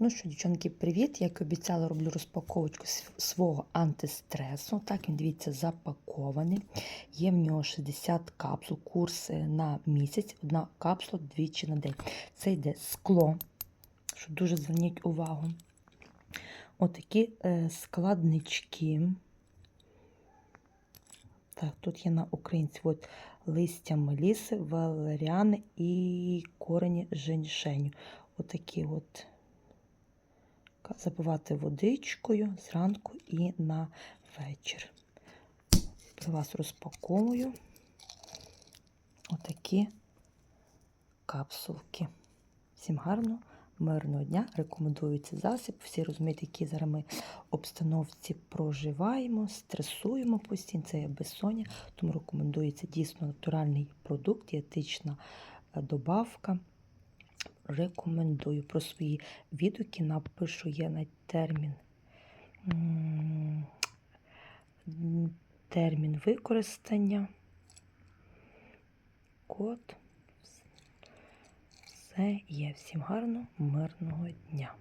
Ну що, дівчонки, привіт! Як обіцяла, роблю розпаковочку свого антистресу. Так, він дивіться, запакований. Є в нього 60 капсул, курс е, на місяць, одна капсула двічі на день. Це йде скло, що дуже зверніть увагу. Отакі е, складнички. Так, тут є на українці от, листя меліси, валеріани і корені женьшеню. Отакі от запивати водичкою зранку і на вечір. Для вас розпаковую отакі капсулки. Всім гарного, мирного дня. Рекомендую цей засіб. Всі розуміють, які зараз ми обстановці проживаємо, стресуємо постійно. Це є безсоння, тому рекомендується дійсно натуральний продукт, дієтична е, добавка рекомендую про свої відгуки напишу я на термін. Термін використання. Код. Все є. Всім гарного, мирного дня.